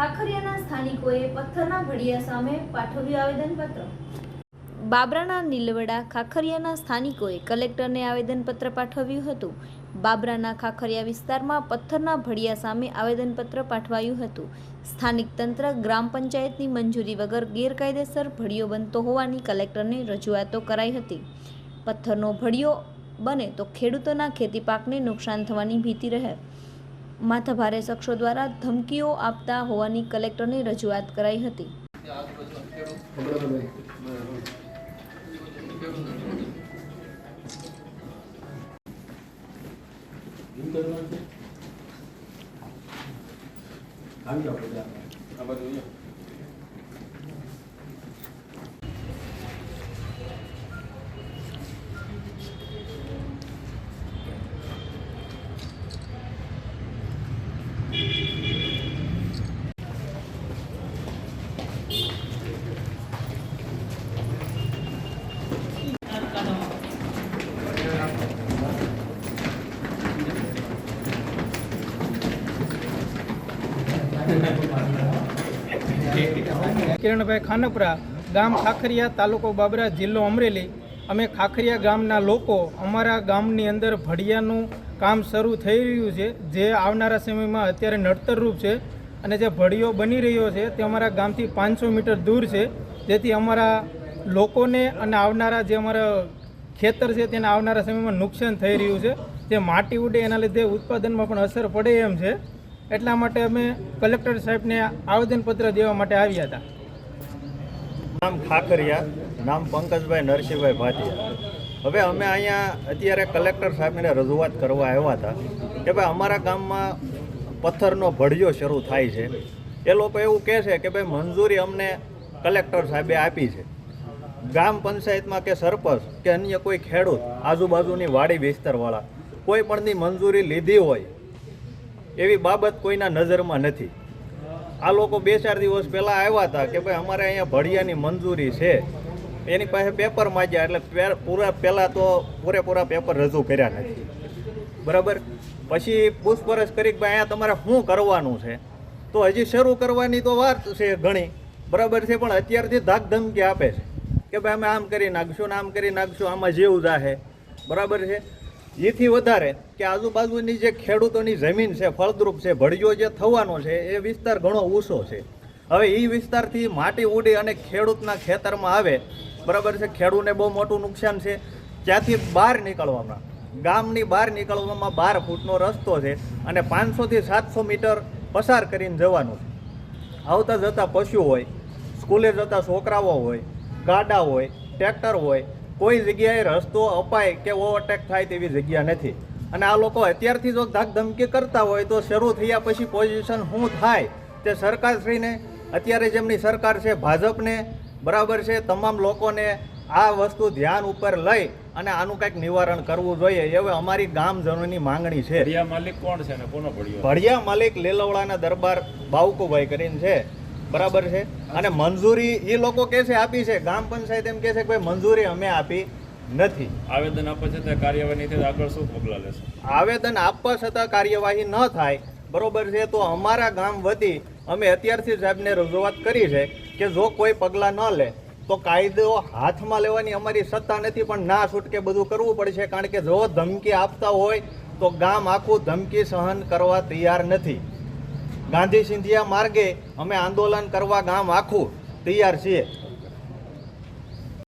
ખાખરિયાના સ્થાનિકોએ પથ્થરના ઘડિયા સામે પાઠવ્યું આવેદનપત્ર. બાબરાના નીલવડા ખાખરિયાના સ્થાનિકોએ કલેક્ટરને આવેદનપત્ર પાઠવ્યું હતું. બાબરાના ખાખરિયા વિસ્તારમાં પથ્થરના ભડિયા સામે આવેદનપત્ર પાઠવાયું હતું. સ્થાનિક તંત્ર, ગ્રામ પંચાયતની મંજૂરી વગર ગેરકાયદેસર ભડિયો બનતો હોવાની કલેક્ટરને રજૂઆતો કરાઈ હતી. પથ્થરનો ભડિયો બને તો ખેડૂતોના ખેતી પાકને નુકસાન થવાની ભીતિ રહે. માથાભારે શખ્સો દ્વારા ધમકીઓ આપતા હોવાની કલેક્ટરને રજૂઆત કરાઈ હતી. કિરણભાઈ ખાનપરા, ગામ ખાખરિયા તાલુકો બાબરા જિલ્લો અમરેલી. અમે ખાખરિયા ગામના લોકો, અમારા ગામની અંદર ભડિયાનું કામ શરૂ થઈ રહ્યું છે, જે આવનારા સમયમાં અત્યારે નડતરરૂપ છે. અને જે ભડિયો બની રહ્યો છે, તે અમારા ગામથી પાંચસો મીટર દૂર છે. જેથી અમારા લોકોને અને આવનારા જે અમારા ખેતર છે, તેને આવનારા સમયમાં નુકસાન થઈ રહ્યું છે. જે માટી ઉડે, એના લીધે ઉત્પાદનમાં પણ અસર પડે એમ છે. એટલા માટે અમે કલેક્ટર સાહેબને આવેદનપત્ર દેવા માટે આવ્યા હતા. નામ ખાખરિયા નામ પંકજભાઈ નરસિંહભાઈ ભાટિયા. હવે અમે અહીંયા અત્યારે કલેક્ટર સાહેબને રજૂઆત કરવા આવ્યા હતા કે ભાઈ અમારા ગામમાં પથ્થરનો ભડિયો શરૂ થાય છે. એ લોકો એવું કહે છે કે ભાઈ મંજૂરી અમને કલેક્ટર સાહેબે આપી છે. ગામ પંચાયતમાં કે સરપંચ કે અન્ય કોઈ ખેડૂત, આજુબાજુની વાડી વિસ્તારવાળા, કોઈ પણની મંજૂરી લીધી હોય એવી બાબત કોઈના નજરમાં નથી. આ લોકો બે ચાર દિવસ પહેલાં આવ્યા હતા કે ભાઈ અમારે અહીંયા ભડિયાની મંજૂરી છે. એની પાસે પેપર માંગ્યા એટલે પૂરા પહેલાં તો પૂરેપૂરા પેપર રજૂ કર્યા નથી. બરાબર? પછી પૂછપરછ કરી કે ભાઈ અહીંયા તમારે શું કરવાનું છે? તો હજી શરૂ કરવાની તો વાત છે ઘણી. બરાબર છે, પણ અત્યારથી ધાક ધમકી આપે છે. કે ભાઈ અમે આમ કરી નાખશું ને આમ કરી નાખશું, આમાં જેવું જાહે. બરાબર છે? એથી વધારે કે આજુબાજુની જે ખેડૂતોની જમીન છે, ફળદ્રુપ છે, ભળિયો જે થવાનો છે, એ વિસ્તાર ઘણો ઊંચો છે. હવે એ વિસ્તારથી માટી ઉડી અને ખેડૂતના ખેતરમાં આવે, બરાબર છે ખેડૂતને બહુ મોટું નુકસાન છે. ત્યાંથી બહાર નીકળવામાં, ગામની બહાર નીકળવામાં બાર ફૂટનો રસ્તો છે અને પાંચસોથી સાતસો મીટર પસાર કરીને જવાનું છે. આવતા જતા પશુ હોય, સ્કૂલે જતા છોકરાઓ હોય, ગાડા હોય, ટ્રેક્ટર હોય કોઈ જગ્યાએ રસ્તો અપાય કે ઓવરટેક થાય તેવી જગ્યા નથી. અને આ લોકો અત્યારથી જો ધાક ધમકી કરતા હોય તો શરૂ થયા પછી પોઝિશન શું થાય તે સરકારશ્રીને અત્યારે જેમની સરકાર છે ભાજપને બરાબર છે તમામ લોકોને આ વસ્તુ ધ્યાન ઉપર લઈ અને આનું કંઈક નિવારણ કરવું જોઈએ એવી અમારી ગામજનોની માંગણી છે. ભડિયા માલિક કોણ છે ભડિયા માલિક લેલવડાના દરબાર બાવકુભાઈ કરીને છે. બરાબર છે? અને મંજૂરી એ લોકો કહે છે આપી છે. ગામ પંચાયત એમ કહે છે કે ભાઈ મંજૂરી અમે આપી નથી. આવેદન આપવા છતાં તે કાર્યવાહી નહીં આગળ શું પગલાં લેશે? આવેદન આપવા છતાં કાર્યવાહી ન થાય બરોબર છે? તો અમારા ગામ વતી અમે અત્યારથી સાહેબને રજૂઆત કરી છે કે જો કોઈ પગલાં ન લે તો કાયદો હાથમાં લેવાની અમારી સત્તા નથી પણ ના છૂટકે બધું કરવું પડશે. કારણ કે જો ધમકી આપતા હોય તો ગામ આખું ધમકી સહન કરવા તૈયાર નથી. ગાંધી સિંધિયા માર્ગે અમે આંદોલન કરવા ગામ આખું તૈયાર છીએ.